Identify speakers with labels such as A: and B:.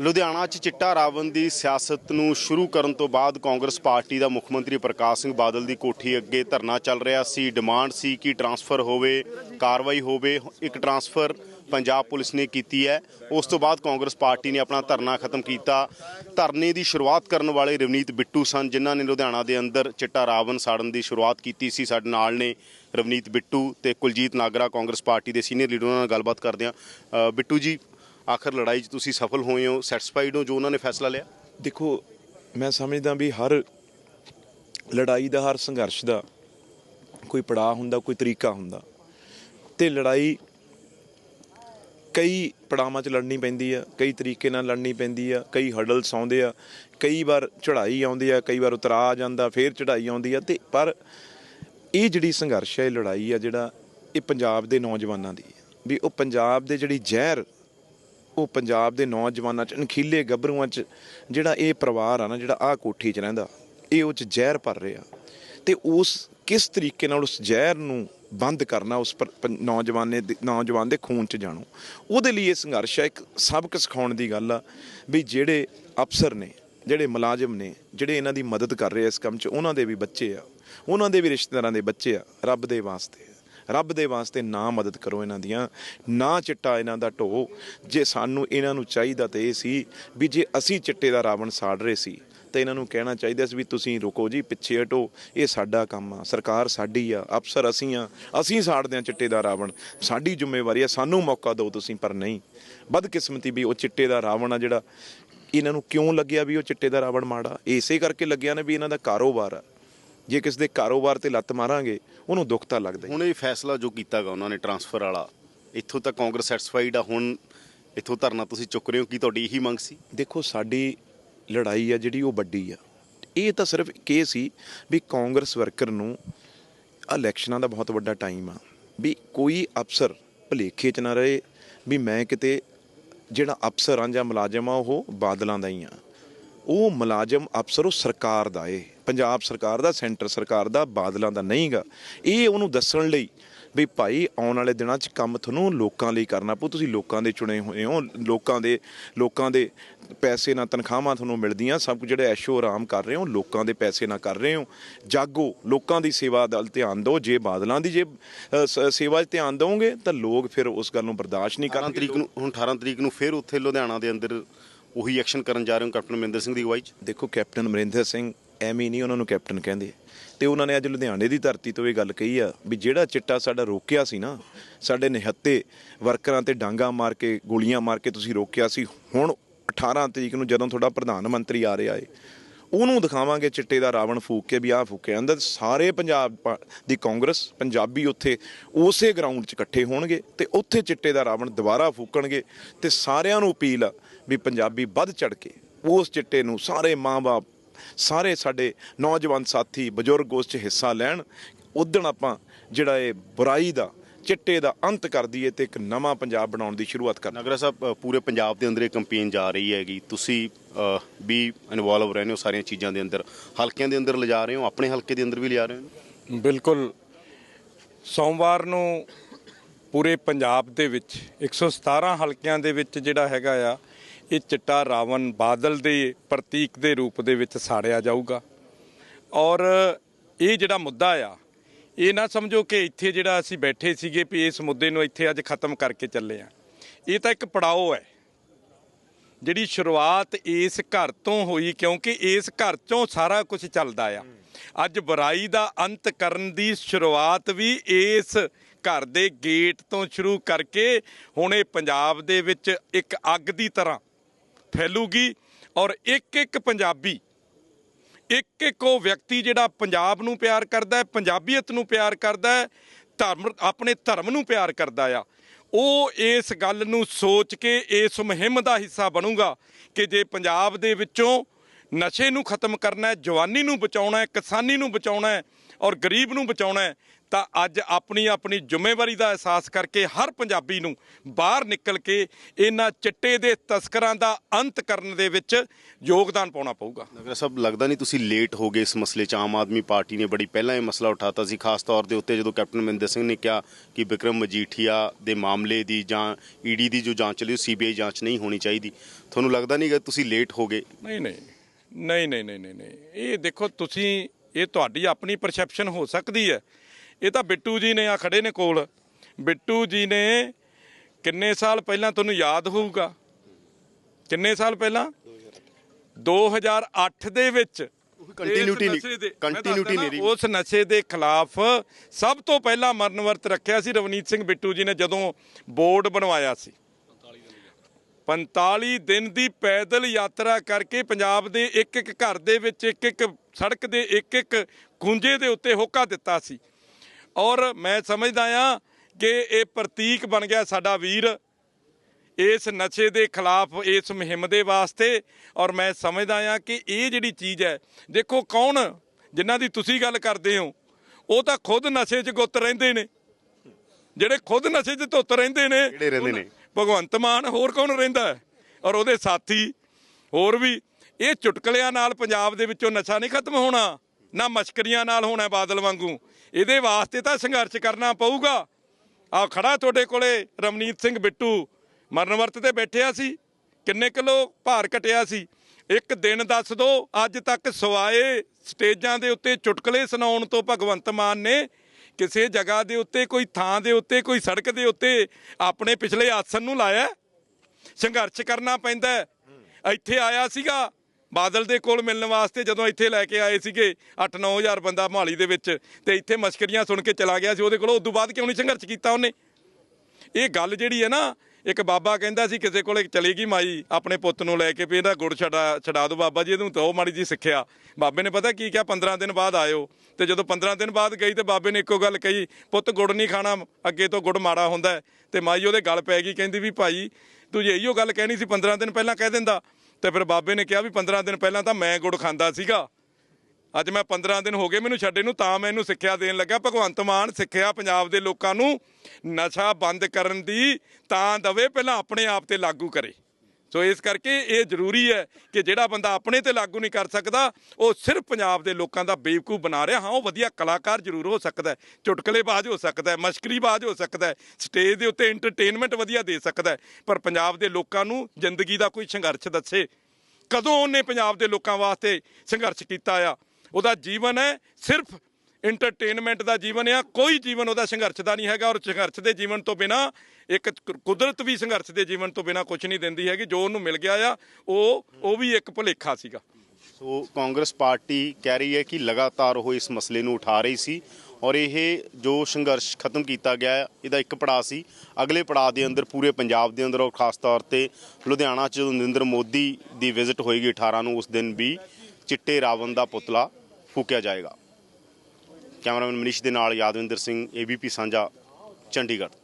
A: ਲੁਧਿਆਣਾ 'ਚ ਚਿੱਟਾ ਰਾਵਣ ਦੀ ਸਿਆਸਤ ਨੂੰ ਸ਼ੁਰੂ ਕਰਨ ਤੋਂ ਬਾਅਦ ਕਾਂਗਰਸ ਪਾਰਟੀ ਦਾ ਮੁੱਖ ਮੰਤਰੀ ਪ੍ਰਕਾਸ਼ ਸਿੰਘ ਬਾਦਲ ਦੀ ਕੋਠੀ ਅੱਗੇ ਧਰਨਾ ਚੱਲ ਰਿਹਾ ਸੀ। ਡਿਮਾਂਡ ਸੀ ਕਿ ਟਰਾਂਸਫਰ ਹੋਵੇ, ਕਾਰਵਾਈ ਹੋਵੇ, ਇੱਕ ਟਰਾਂਸਫਰ ਪੰਜਾਬ ਪੁਲਿਸ ਨੇ ਕੀਤੀ ਹੈ। ਉਸ ਤੋਂ ਬਾਅਦ ਕਾਂਗਰਸ ਪਾਰਟੀ ਨੇ ਆਪਣਾ ਧਰਨਾ ਖਤਮ ਕੀਤਾ। ਧਰਨੇ ਦੀ ਸ਼ੁਰੂਆਤ ਕਰਨ ਵਾਲੇ ਰਵਨੀਤ ਬਿੱਟੂ ਸਨ, ਜਿਨ੍ਹਾਂ ਨੇ ਲੁਧਿਆਣਾ ਦੇ ਅੰਦਰ ਚਿੱਟਾ ਰਾਵਣ ਸਾੜਨ ਦੀ ਸ਼ੁਰੂਆਤ ਕੀਤੀ ਸੀ। ਸਾਡੇ ਨਾਲ ਨੇ ਰਵਨੀਤ ਬਿੱਟੂ ਤੇ ਕੁਲਜੀਤ ਨਾਗਰਾ, ਕਾਂਗਰਸ ਪਾਰਟੀ ਦੇ ਸੀਨੀਅਰ ਲੀਡਰਾਂ ਨਾਲ ਗੱਲਬਾਤ ਕਰਦੇ ਹਾਂ। ਬਿੱਟੂ ਜੀ ਆਖਰ ਲੜਾਈ 'ਚ ਤੁਸੀਂ ਸਫਲ ਹੋਏ ਹੋ ਸੈਟੀਸਫਾਈਡ ਹੋ ਜੋ ਉਹਨਾਂ ਨੇ ਫੈਸਲਾ ਲਿਆ?
B: ਦੇਖੋ, ਮੈਂ ਸਮਝਦਾ ਵੀ ਹਰ ਲੜਾਈ ਦਾ, ਹਰ ਸੰਘਰਸ਼ ਦਾ ਕੋਈ ਪੜਾਅ ਹੁੰਦਾ, ਕੋਈ ਤਰੀਕਾ ਹੁੰਦਾ। ਤੇ ਲੜਾਈ ਕਈ ਪੜਾਵਾਂ 'ਚ ਲੜਨੀ ਪੈਂਦੀ ਆ, ਕਈ ਤਰੀਕੇ ਨਾਲ ਲੜਨੀ ਪੈਂਦੀ ਆ, ਕਈ ਹਰਡਲਸ ਆਉਂਦੇ ਆ, ਕਈ ਵਾਰ ਚੜ੍ਹਾਈ ਆਉਂਦੀ ਆ, ਕਈ ਵਾਰ ਉਤਰਾ ਆ ਜਾਂਦਾ, ਫੇਰ ਚੜ੍ਹਾਈ ਆਉਂਦੀ ਆ। ਤੇ ਪਰ ਇਹ ਜਿਹੜੀ ਸੰਘਰਸ਼ ਹੈ ਇਹ ਲੜਾਈ ਆ ਜਿਹੜਾ ਇਹ ਪੰਜਾਬ ਦੇ ਨੌਜਵਾਨਾਂ ਦੀ ਵੀ ਉਹ ਪੰਜਾਬ ਦੇ ਜਿਹੜੀ ਜ਼ਹਿਰ ਉਹ ਪੰਜਾਬ ਦੇ ਨੌਜਵਾਨਾਂ ਚ, ਅਣਖੀਲੇ ਗੱਭਰੂਆਂ ਚ ਜਿਹੜਾ ਇਹ ਪਰਿਵਾਰ ਆ ਨਾ, ਜਿਹੜਾ ਆ ਕੋਠੀ 'ਚ ਰਹਿੰਦਾ, ਇਹ ਉਹ ਚ ਜ਼ਹਿਰ ਭਰ ਰਿਹਾ। ਤੇ ਉਸ ਕਿਸ ਤਰੀਕੇ ਨਾਲ ਉਸ ਜ਼ਹਿਰ ਨੂੰ ਬੰਦ ਕਰਨਾ, ਉਸ ਪਰ- ਪੰ- ਨੌਜਵਾਨੇ ਦੇ- ਨੌਜਵਾਨ ਦੇ ਖੂਨ 'ਚ ਜਾਣੋ। ਉਹਦੇ ਲਈ ਇਹ ਸੰਘਰਸ਼ ਹੈ ਇੱਕ ਸਬਕ ਸਿਖਾਉਣ ਦੀ ਗੱਲ ਆ ਵੀ ਜਿਹੜੇ ਅਫਸਰ ਨੇ, ਜਿਹੜੇ ਮੁਲਾਜ਼ਮ ਨੇ, ਜਿਹੜੇ ਇਹਨਾਂ ਦੀ ਮਦਦ ਕਰ ਰਹੇ ਆ ਇਸ ਕੰਮ 'ਚ, ਉਹਨਾਂ ਦੇ ਵੀ ਬੱਚੇ ਆ। ਉਹਨਾਂ ਦੇ ਵੀ ਰਿਸ਼ਤੇਦਾਰਾਂ ਦੇ ਬੱਚੇ ਆ, ਰੱਬ ਦੇ ਵਾਸਤੇ। ਰੱਬ ਦੇ ਵਾਸਤੇ ਨਾ ਮਦਦ ਕਰੋ ਇਹਨਾਂ ਦੀਆਂ, ਨਾ ਚਿੱਟਾ ਇਹਨਾਂ ਦਾ ਢੋ ਜੇ ਸਾਨੂੰ ਇਹਨਾਂ ਨੂੰ ਚਾਹੀਦਾ ਤੇ ਇਹ ਸੀ ਵੀ ਜੇ ਅਸੀਂ ਚਿੱਟੇ ਦਾ ਰਾਵਣ ਸਾੜ ਰਹੇ ਸੀ, ਤਾਂ ਇਹਨਾਂ ਨੂੰ ਕਹਿਣਾ ਚਾਹੀਦਾ ਸੀ ਵੀ ਤੁਸੀਂ ਰੁਕੋ ਜੀ, ਪਿੱਛੇ ਹਟੋ, ਇਹ ਸਾਡਾ ਕੰਮ ਆ, ਸਰਕਾਰ ਸਾਡੀ ਆ, ਅਫਸਰ ਅਸੀਂ ਆ, ਅਸੀਂ ਸਾੜਦੇ ਆ ਚਿੱਟੇ ਦਾ ਰਾਵਣ। ਸਾਡੀ ਜ਼ਿੰਮੇਵਾਰੀ ਆ, ਸਾਨੂੰ ਮੌਕਾ ਦਿਓ ਤੁਸੀਂ, ਪਰ ਨਹੀਂ। ਬਦਕਿਸਮਤੀ ਵੀ ਉਹ ਚਿੱਟੇ ਦਾ ਰਾਵਣ ਆ ਜਿਹੜਾ, ਇਹਨਾਂ ਨੂੰ ਕਿਉਂ ਲੱਗਿਆ ਵੀ ਉਹ ਚਿੱਟੇ ਦਾ ਰਾਵਣ ਮਾੜਾ? ਇਸੇ ਕਰਕੇ ਲੱਗਿਆ ਨੇ ਵੀ ਇਹਨਾਂ ਦਾ ਕਾਰੋਬਾਰ ਆ। ਜੇ ਕਿਸ ਦੇ ਕਾਰੋਬਾਰ ਤੇ ਲੱਤ ਮਾਰਾਂਗੇ ਉਹਨੂੰ ਦੁੱਖ ਤਾਂ ਲੱਗਦਾ
A: ਹੁਣ ਇਹ ਫੈਸਲਾ ਜੋ ਕੀਤਾਗਾ ਉਹਨਾਂ ਨੇ ਟਰਾਂਸਫਰ ਵਾਲਾ ਇੱਥੋਂ ਤੱਕ ਕਾਂਗਰਸ ਸੈਟੀਸਫਾਈਡ ਆ ਹੁਣ ਇੱਥੋਂ ਧਰਨਾ ਤੁਸੀਂ ਚੁੱਕ ਰਹੇ ਹੋ ਕੀ ਤੁਹਾਡੀ ਇਹੀ ਮੰਗ ਸੀ?
B: ਦੇਖੋ ਸਾਡੀ ਲੜਾਈ ਆ ਜਿਹੜੀ ਉਹ ਵੱਡੀ ਆ। ਇਹ ਤਾਂ ਸਿਰਫ ਇਹ ਸੀ ਵੀ ਕਾਂਗਰਸ ਵਰਕਰ ਨੂੰ ਇਲੈਕਸ਼ਨਾਂ ਦਾ ਬਹੁਤ ਵੱਡਾ ਟਾਈਮ ਆ ਵੀ ਕੋਈ ਅਫਸਰ ਭਲੇਖੇ 'ਚ ਨਾ ਰਹੇ ਵੀ ਮੈਂ ਕਿਤੇ ਜਿਹੜਾ ਅਫਸਰ ਆ ਜਾਂ ਮੁਲਾਜ਼ਮ ਆ ਉਹ ਬਾਦਲਾਂ ਦਾ ਹੀ ਆ। ਉਹ ਮੁਲਾਜ਼ਮ ਅਫਸਰ ਉਹ ਸਰਕਾਰ ਦਾ ਏ। ਪੰਜਾਬ ਸਰਕਾਰ ਦਾ ਸੈਂਟਰ ਸਰਕਾਰ ਦਾ ਬਾਦਲਾਂ ਦਾ ਨਹੀਂਗਾ। ਇਹ ਉਹਨੂੰ ਦੱਸਣ ਲਈ ਵੀ ਭਾਈ ਆਉਣ ਵਾਲੇ ਦਿਨਾਂ 'ਚ ਕੰਮ ਤੁਹਾਨੂੰ ਲੋਕਾਂ ਲਈ ਕਰਨਾ ਪਊ। ਤੁਸੀਂ ਲੋਕਾਂ ਦੇ ਚੁਣੇ ਹੋਏ ਹੋ। ਲੋਕਾਂ ਦੇ ਲੋਕਾਂ ਦੇ ਪੈਸੇ ਨਾਲ ਤਨਖਾਹਾਂ ਤੁਹਾਨੂੰ ਮਿਲਦੀਆਂ। ਸਭ ਕੁਝ ਜਿਹੜੇ ਐਸ਼ੋ ਆਰਾਮ ਕਰ ਰਹੇ ਹੋ ਲੋਕਾਂ ਦੇ ਪੈਸੇ ਨਾਲ ਕਰ ਰਹੇ ਹੋ। ਜਾਗੋ ਲੋਕਾਂ ਦੀ ਸੇਵਾ ਵੱਲ ਧਿਆਨ ਦਿਓ। ਜੇ ਬਾਦਲਾਂ ਦੀ ਜੇ ਸੇਵਾ 'ਚ ਧਿਆਨ ਦਿਓਗੇ ਤਾਂ ਲੋਕ ਫਿਰ ਉਸ ਗੱਲ ਨੂੰ ਬਰਦਾਸ਼ਤ ਨਹੀਂ
A: 18
B: ਕਰਨਗੇ।
A: ਤਰੀਕ ਨੂੰ ਹੁਣ 18 ਤਰੀਕ ਨੂੰ ਫਿਰ ਉੱਥੇ ਲੁਧਿਆਣਾ ਦੇ ਅੰਦਰ ਉਹੀ ਐਕਸ਼ਨ ਕਰਨ ਜਾ ਰਹੇ ਹੋ ਕੈਪਟਨ ਮਹਿੰਦਰ ਸਿੰਘ ਦੀ ਅਗਵਾਈ 'ਚ?
B: ਦੇਖੋ ਕੈਪਟਨ ਅਮਰਿੰਦਰ ਸਿੰਘ ਐਵੇਂ ਨਹੀਂ ਉਹਨਾਂ ਨੂੰ ਕੈਪਟਨ ਕਹਿੰਦੇ। ਤੇ ਉਹਨਾਂ ਨੇ ਅੱਜ ਲੁਧਿਆਣੇ ਦੀ ਧਰਤੀ ਤੋਂ ਇਹ ਗੱਲ ਕਹੀ ਆ ਵੀ ਜਿਹੜਾ ਚਿੱਟਾ ਸਾਡਾ ਰੋਕਿਆ ਸੀ ਨਾ, ਸਾਡੇ ਨਿਹੱਤੇ ਵਰਕਰਾਂ ਤੇ ਡਾਂਗਾ ਮਾਰ ਕੇ, ਗੋਲੀਆਂ ਮਾਰ ਕੇ ਤੁਸੀਂ ਰੋਕਿਆ ਸੀ, ਹੁਣ 18 ਤਰੀਕ ਨੂੰ ਜਦੋਂ ਤੁਹਾਡਾ ਪ੍ਰਧਾਨ ਮੰਤਰੀ ਆ ਰਿਹਾ ਏ, ਉਹਨੂੰ ਦਿਖਾਵਾਂਗੇ ਚਿੱਟੇ ਦਾ ਰਾਵਣ ਫੂਕ ਕੇ ਵੀ ਆਹ ਫੂਕਿਆ ਅੰਦਰ ਸਾਰੇ ਪੰਜਾਬ ਪਾ- ਦੀ ਕਾਂਗਰਸ, ਪੰਜਾਬੀ ਉੱਥੇ ਉਸੇ ਗਰਾਊਂਡ 'ਚ ਇਕੱਠੇ ਹੋਣਗੇ ਤੇ ਉੱਥੇ ਚਿੱਟੇ ਦਾ ਰਾਵਣ ਦੁਬਾਰਾ ਫੂਕਣਗੇ ਤੇ ਸਾਰਿਆਂ ਨੂੰ ਅਪੀਲ ਆ ਵੀ ਪੰਜਾਬੀ ਵੱਧ ਚੜ ਕੇ ਉਸ ਚਿੱਟੇ ਨੂੰ ਸਾਰੇ ਮਾਂ-ਬਾਪ ਸਾਰੇ ਸਾਡੇ ਨੌਜਵਾਨ ਸਾਥੀ ਬਜ਼ੁਰਗ ਉਸ 'ਚ ਹਿੱਸਾ ਲੈਣ ਉਦਣ ਆਪਾਂ ਜਿਹੜਾ ਇਹ ਬੁਰਾਈ ਦਾ ਚਿੱਟੇ ਦਾ ਅੰਤ ਕਰ ਦਈਏ ਤੇ ਇੱਕ ਨਵਾਂ ਪੰਜਾਬ ਬਣਾਉਣ ਦੀ ਸ਼ੁਰੂਆਤ ਕਰਨਾ
A: ਨਗਰਾ ਸਾਹਿਬ ਪੂਰੇ ਪੰਜਾਬ ਦੇ ਅੰਦਰ ਇਹ ਕੰਪੇਨ ਜਾ ਰਹੀ ਹੈਗੀ। ਤੁਸੀਂ ਵੀ ਇਨਵੋਲਵ ਰਹਿੰਦੇ ਹੋ ਸਾਰੀਆਂ ਚੀਜ਼ਾਂ ਦੇ ਅੰਦਰ। ਹਲਕਿਆਂ ਦੇ ਅੰਦਰ ਲਿਜਾ ਰਹੇ ਹੋ ਆਪਣੇ ਹਲਕੇ ਦੇ ਅੰਦਰ ਵੀ ਲਿਜਾ ਰਹੇ ਹੋ?
C: ਬਿਲਕੁਲ। ਸੋਮਵਾਰ ਨੂੰ ਪੂਰੇ ਪੰਜਾਬ ਦੇ ਵਿੱਚ 117 ਹਲਕਿਆਂ ਦੇ ਵਿੱਚ ਜਿਹੜਾ ਹੈਗਾ ਆ ਇਹ ਚਿੱਟਾ ਰਾਵਣ ਬਾਦਲ ਦੇ ਪ੍ਰਤੀਕ ਦੇ ਰੂਪ ਦੇ ਵਿੱਚ ਸਾੜਿਆ ਜਾਊਗਾ। ਔਰ ਇਹ ਜਿਹੜਾ ਮੁੱਦਾ ਆ, ਇਹ ਨਾ ਸਮਝੋ ਕਿ ਇੱਥੇ ਜਿਹੜਾ ਅਸੀਂ ਬੈਠੇ ਸੀਗੇ ਵੀ ਇਸ ਮੁੱਦੇ ਨੂੰ ਇੱਥੇ ਅੱਜ ਖਤਮ ਕਰਕੇ ਚੱਲੇ ਆ। ਇਹ ਤਾਂ ਇੱਕ ਪੜਾਓ ਹੈ। ਜਿਹੜੀ ਸ਼ੁਰੂਆਤ ਇਸ ਘਰ ਤੋਂ ਹੋਈ ਕਿਉਂਕਿ ਇਸ ਘਰ ਚੋਂ ਸਾਰਾ ਕੁਝ ਚੱਲਦਾ ਆ। ਅੱਜ ਬੁਰਾਈ ਦਾ ਅੰਤ ਕਰਨ ਦੀ ਸ਼ੁਰੂਆਤ ਵੀ ਇਸ ਘਰ ਦੇ ਗੇਟ ਤੋਂ ਸ਼ੁਰੂ ਕਰਕੇ ਹੁਣ ਇਹ ਪੰਜਾਬ ਦੇ ਵਿੱਚ ਇੱਕ ਅੱਗ ਦੀ ਤਰ੍ਹਾਂ ਫੈਲੂਗੀ ਔਰ ਇੱਕ ਇੱਕ ਪੰਜਾਬੀ, ਇੱਕ ਇੱਕ ਉਹ ਵਿਅਕਤੀ ਜਿਹੜਾ ਪੰਜਾਬ ਨੂੰ ਪਿਆਰ ਕਰਦਾ ਹੈ, ਪੰਜਾਬੀਅਤ ਨੂੰ ਪਿਆਰ ਕਰਦਾ ਹੈ, ਧਰਮ, ਆਪਣੇ ਧਰਮ ਨੂੰ ਪਿਆਰ ਕਰਦਾ ਆ। ਉਹ ਇਸ ਗੱਲ ਨੂੰ ਸੋਚ ਕੇ, ਇਸ ਮੁਹਿੰਮ ਦਾ ਹਿੱਸਾ ਬਣੂਗਾ ਕਿ ਜੇ ਪੰਜਾਬ ਦੇ ਵਿੱਚੋਂ ਨਸ਼ੇ ਨੂੰ ਖਤਮ ਕਰਨਾ ਹੈ, ਜਵਾਨੀ ਨੂੰ ਬਚਾਉਣਾ ਹੈ, ਕਿਸਾਨੀ ਨੂੰ ਬਚਾਉਣਾ ਹੈ ਔਰ ਗਰੀਬ ਨੂੰ ਬਚਾਉਣਾ ਹੈ ਤਾਂ ਅੱਜ ਆਪਣੀ ਆਪਣੀ ਜ਼ਿੰਮੇਵਾਰੀ ਦਾ ਅਹਿਸਾਸ ਕਰਕੇ ਹਰ ਪੰਜਾਬੀ ਨੂੰ ਬਾਹਰ ਨਿਕਲ ਕੇ ਇਹਨਾਂ ਚਿੱਟੇ ਦੇ ਤਸਕਰਾਂ ਦਾ ਅੰਤ ਕਰਨ ਦੇ ਵਿੱਚ ਯੋਗਦਾਨ ਪਾਉਣਾ ਪਊਗਾ।
A: ਨਗਰ ਸਾਹਿਬ ਲੱਗਦਾ ਨਹੀਂ ਤੁਸੀਂ ਲੇਟ ਹੋ ਗਏ ਇਸ ਮਸਲੇ 'ਚ? ਆਮ ਆਦਮੀ ਪਾਰਟੀ ਨੇ ਬੜੀ ਪਹਿਲਾਂ ਇਹ ਮਸਲਾ ਉਠਾਤਾ ਸੀ ਖਾਸ ਤੌਰ ਦੇ ਉੱਤੇ ਜਦੋਂ ਕੈਪਟਨ ਅਮਰਿੰਦਰ ਸਿੰਘ ਨੇ ਕਿਹਾ ਕਿ ਵਿਕਰਮ ਮਜੀਠੀਆ ਦੇ ਮਾਮਲੇ ਦੀ ਜਾਂ ਈਡੀ ਦੀ ਜੋ ਜਾਂਚ ਚੱਲੀ ਉਹ ਸੀਬੀਆਈ ਜਾਂਚ ਨਹੀਂ ਹੋਣੀ ਚਾਹੀਦੀ। ਤੁਹਾਨੂੰ ਲੱਗਦਾ ਨਹੀਂ ਕਿ ਤੁਸੀਂ ਲੇਟ ਹੋ ਗਏ?
C: ਨਹੀਂ ਨਹੀਂ ਨਹੀਂ ਨਹੀਂ ਨਹੀਂ ਨਹੀਂ ਇਹ ਦੇਖੋ ਤੁਸੀਂ ਇਹ ਤੁਹਾਡੀ ਆਪਣੀ ਪਰਸੈਪਸ਼ਨ ਹੋ ਸਕਦੀ ਹੈ। ਇਹ ਤਾਂ ਬਿੱਟੂ ਜੀ ਨੇ ਆ ਖੜੇ ਨੇ ਕੋਲ। ਬਿੱਟੂ ਜੀ ਨੇ ਕਿੰਨੇ ਸਾਲ ਪਹਿਲਾਂ ਤੁਹਾਨੂੰ ਯਾਦ ਹੋਊਗਾ? ਕਿੰਨੇ ਸਾਲ ਪਹਿਲਾਂ? 2008 ਦੇ ਵਿੱਚ। ਇਸ
A: ਨਹੀਂ-
C: ਦੱਸਦਾ
A: ਨਹੀਂ
C: ਉਸ ਨਸ਼ੇ ਦੇ ਖਿਲਾਫ ਸਭ ਤੋਂ ਪਹਿਲਾਂ ਮਰਨ ਵਰਤ ਰੱਖਿਆ ਸੀ ਰਵਨੀਤ ਸਿੰਘ ਬਿੱਟੂ ਜੀ ਨੇ ਜਦੋਂ ਬੋਰਡ ਬਣਵਾਇਆ ਸੀ। 45 ਦਿਨ ਦੀ ਪੈਦਲ ਯਾਤਰਾ ਕਰਕੇ ਪੰਜਾਬ ਦੇ ਇੱਕ ਇੱਕ ਘਰ ਦੇ ਵਿੱਚ ਇੱਕ ਇੱਕ ਸੜਕ ਦੇ ਇੱਕ ਇੱਕ ਖੁੰਝੇ ਦੇ ਉੱਤੇ ਹੋਕਾ ਦਿੱਤਾ ਸੀ। ਔਰ ਮੈਂ ਸਮਝਦਾ ਆ ਕਿ ਇਹ ਪ੍ਰਤੀਕ ਬਣ ਗਿਆ ਸਾਡਾ ਵੀਰ। ਇਸ ਨਸ਼ੇ ਦੇ ਖਿਲਾਫ ਇਸ ਮੁਹਿੰਮ ਦੇ ਵਾਸਤੇ। ਔਰ ਮੈਂ ਸਮਝਦਾ ਆ ਕਿ ਇਹ ਜਿਹੜੀ ਚੀਜ਼ ਹੈ ਦੇਖੋ ਕੌਣ ਜਿਨ੍ਹਾਂ ਦੀ ਤੁਸੀਂ ਗੱਲ ਕਰਦੇ ਹੋ ਉਹ ਤਾਂ ਖੁਦ ਨਸ਼ੇ 'ਚ ਗੁੱਤ ਰਹਿੰਦੇ ਨੇ। ਜਿਹੜੇ ਖੁਦ ਨਸ਼ੇ 'ਚ ਧੁੱਤ ਰਹਿੰਦੇ ਨੇ
A: ਕਿਹੜੇ ਰਹਿੰਦੇ ਨੇ?
C: ਭਗਵੰਤ ਮਾਨ ਹੋਰ ਕੌਣ ਰਹਿੰਦਾ ਹੈ? ਔਰ ਉਹਦੇ ਸਾਥੀ ਹੋਰ ਵੀ। ਇਹ ਚੁਟਕਲਿਆਂ ਨਾਲ ਪੰਜਾਬ ਦੇ ਵਿੱਚੋਂ ਨਸ਼ਾ ਨਹੀਂ ਖਤਮ ਹੋਣਾ ਨਾ ਮਸ਼ਕਰੀਆਂ ਨਾਲ ਹੋਣਾ ਬਾਦਲ ਵਾਂਗੂ। ਇਹਦੇ ਵਾਸਤੇ ਤਾਂ ਸੰਘਰਸ਼ ਕਰਨਾ ਪਊਗਾ। ਆ ਖੜਾ ਤੁਹਾਡੇ ਕੋਲੇ ਰਮਨੀਤ ਸਿੰਘ ਬਿੱਟੂ। ਮਰਨ ਵਰਤ ਤੇ ਬੈਠਿਆ ਸੀ। ਕਿੰਨੇ ਕਿਲੋ ਭਾਰ ਘਟਿਆ ਸੀ। ਇੱਕ ਦਿਨ ਦੱਸ ਦੋ, ਅੱਜ ਤੱਕ ਸਵਾਏ ਸਟੇਜਾਂ ਦੇ ਉੱਤੇ ਚੁਟਕਲੇ ਸੁਣਾਉਣ ਤੋਂ ਭਗਵੰਤ ਮਾਨ ਨੇ। ਕਿਸੇ ਜਗ੍ਹਾ ਦੇ ਉੱਤੇ, ਕੋਈ ਥਾਂ ਦੇ ਉੱਤੇ, ਕੋਈ ਸੜਕ ਦੇ ਉੱਤੇ ਆਪਣੇ ਪਿਛਲੇ ਆਸਨ ਨੂੰ ਲਾਇਆ। ਸੰਘਰਸ਼ ਕਰਨਾ ਪੈਂਦਾ। ਇੱਥੇ ਆਇਆ ਸੀਗਾ। ਬਾਦਲ ਦੇ ਕੋਲ ਮਿਲਣ ਵਾਸਤੇ ਜਦੋਂ ਇੱਥੇ ਲੈ ਕੇ ਆਏ ਸੀਗੇ 8-9000 ਬੰਦਾ ਮਹਾਲੀ ਦੇ ਵਿੱਚ, ਤੇ ਇੱਥੇ ਮਸ਼ਕਰੀਆਂ ਸੁਣ ਕੇ ਚਲਾ ਗਿਆ ਸੀ, ਉਹਦੇ ਕੋਲ ਉਦੋਂ ਬਾਅਦ ਕਿਉਂ ਨਹੀਂ ਸੰਘਰਸ਼ ਕੀਤਾ ਉਹਨੇ? ਇਹ ਗੱਲ ਜਿਹੜੀ ਹੈ ਨਾ, ਇੱਕ ਬਾਬਾ ਕਹਿੰਦਾ ਸੀ, ਕਿਸੇ ਕੋਲੇ ਚਲੇਗੀ ਮਾਈ, ਆਪਣੇ ਪੁੱਤ ਨੂੰ ਲੈ ਕੇ ਵੀ ਇਹਦਾ ਗੁੜ ਛਡਾ ਛਡਾ ਦਿਓ ਬਾਬਾ ਜੀ, ਇਹਨੂੰ ਤਾਂ ਮਾੜੀ ਜੀ ਸਿੱਖਿਆ। ਬਾਬੇ ਨੇ ਪਤਾ ਕੀ ਕਿਹਾ? 15 ਦਿਨ ਬਾਅਦ ਆਇਓ। ਤੇ ਜਦੋਂ 15 ਦਿਨ ਬਾਅਦ ਗਈ, ਤੇ ਬਾਬੇ ਨੇ ਇੱਕੋ ਗੱਲ ਕਹੀ, ਪੁੱਤ, ਗੁੜ ਨਹੀਂ ਖਾਣਾ, ਅੱਗੇ ਤੋਂ ਗੁੜ ਮਾੜਾ ਹੁੰਦਾ ਹੈ। ਤੇ ਮਾਈ ਉਹਦੇ ਗੱਲ ਪੈ ਗਈ, ਕਹਿੰਦੀ ਵੀ ਭਾਈ, ਤੂੰ ਜੇ ਇਹੀਓ ਗੱਲ ਕਹਿਣੀ ਸੀ 15 ਦਿਨ ਪਹਿਲਾਂ ਕਹਿ ਦਿੰਦਾ। ਤੇ ਫਿਰ ਬਾਬੇ ਨੇ ਕਿਹਾ ਵੀ 15 ਦਿਨ ਪਹਿਲਾਂ ਤਾਂ ਮੈਂ ਗੁੜ ਖਾਂਦਾ ਸੀਗਾ। ਅੱਜ ਮੈਂ 15 ਦਿਨ ਹੋ ਗਏ ਮੈਨੂੰ ਛੱਡੇ ਨੂੰ, ਤਾਂ ਮੈਂ ਇਹਨੂੰ ਸਿੱਖਿਆ ਦੇਣ ਲੱਗਾ ਭਗਵੰਤ ਮਾਨ ਸਿੱਖਿਆ ਪੰਜਾਬ ਦੇ ਲੋਕਾਂ ਨੂੰ ਨਸ਼ਾ ਬੰਦ ਕਰਨ ਦੀ, ਤਾਂ ਦਵੇ ਪਹਿਲਾਂ ਆਪਣੇ ਆਪ ਤੇ ਲਾਗੂ ਕਰੇ। ਸੋ ਇਸ ਕਰਕੇ ਇਹ ਜ਼ਰੂਰੀ ਹੈ ਕਿ ਜਿਹੜਾ ਬੰਦਾ ਆਪਣੇ ਤੇ ਲਾਗੂ ਨਹੀਂ ਕਰ ਸਕਦਾ, ਉਹ ਸਿਰਫ ਪੰਜਾਬ ਦੇ ਲੋਕਾਂ ਦਾ ਬੇਵਕੂਫ ਬਣਾ ਰਿਹਾ। ਹਾਂ, ਉਹ ਵਧੀਆ ਕਲਾਕਾਰ ਜ਼ਰੂਰ ਹੋ ਸਕਦਾ ਚੁਟਕਲੇਬਾਜ਼ ਹੋ ਸਕਦਾ ਮਸ਼ਕਰੀਬਾਜ਼ ਹੋ ਸਕਦਾ ਸਟੇਜ ਦੇ ਉੱਤੇ ਐਂਟਰਟੇਨਮੈਂਟ ਵਧੀਆ ਦੇ ਸਕਦਾ ਪਰ ਪੰਜਾਬ ਦੇ ਲੋਕਾਂ ਨੂੰ ਜ਼ਿੰਦਗੀ ਦਾ ਕੋਈ ਸੰਘਰਸ਼ ਦੱਸੇ। ਕਦੋਂ ਉਹਨੇ ਪੰਜਾਬ ਦੇ ਲੋਕਾਂ ਵਾਸਤੇ ਸੰਘਰਸ਼ ਕੀਤਾ ਆ? ਉਹਦਾ ਜੀਵਨ ਹੈ ਸਿਰਫ ਐਂਟਰਟੇਨਮੈਂਟ ਦਾ ਜੀਵਨ ਆ, ਕੋਈ ਜੀਵਨ ਉਹਦਾ ਸੰਘਰਸ਼ ਦਾ ਨਹੀਂ ਹੈਗਾ ਔਰ ਸੰਘਰਸ਼ ਦੇ ਜੀਵਨ ਤੋਂ ਬਿਨਾ ਇੱਕ ਕੁਦਰਤ ਵੀ ਸੰਘਰਸ਼ ਦੇ ਜੀਵਨ ਤੋਂ ਬਿਨਾ ਕੁਝ ਨਹੀਂ ਦਿੰਦੀ ਹੈਗੀ, ਜੋ ਉਹਨੂੰ ਮਿਲ ਗਿਆ ਆ, ਉਹ ਉਹ ਵੀ ਇੱਕ ਭੁਲੇਖਾ ਸੀਗਾ।
A: ਸੋ ਕਾਂਗਰਸ ਪਾਰਟੀ ਕਹਿ ਰਹੀ ਹੈ ਕਿ ਲਗਾਤਾਰ ਉਹ ਇਸ ਮਸਲੇ ਨੂੰ ਉਠਾ ਰਹੀ ਸੀ ਔਰ ਇਹ ਜੋ ਸੰਘਰਸ਼ ਖਤਮ ਕੀਤਾ ਗਿਆ ਇਹਦਾ ਇੱਕ ਪੜਾਅ ਸੀ। ਅਗਲੇ ਪੜਾਅ ਦੇ ਅੰਦਰ ਪੂਰੇ ਪੰਜਾਬ ਦੇ ਅੰਦਰ ਔਰ ਖਾਸ ਤੌਰ ਤੇ ਲੁਧਿਆਣਾ 'ਚ ਨਰਿੰਦਰ ਮੋਦੀ ਦੀ ਵਿਜ਼ਿਟ ਹੋਏਗੀ 18 ਨੂੰ, ਉਸ ਦਿਨ ਵੀ ਚਿੱਟੇ ਰਾਵਣ ਦਾ ਪੁਤਲਾ ਫੂਕਿਆ ਜਾਏਗਾ। ਕੈਮਰਾਮੈਨ ਮਨੀਸ਼ ਦੇ ਨਾਲ ਯਾਦਵਿੰਦਰ ਸਿੰਘ ਏਬੀਪੀ ਸਾਂਝਾ ਚੰਡੀਗੜ੍ਹ।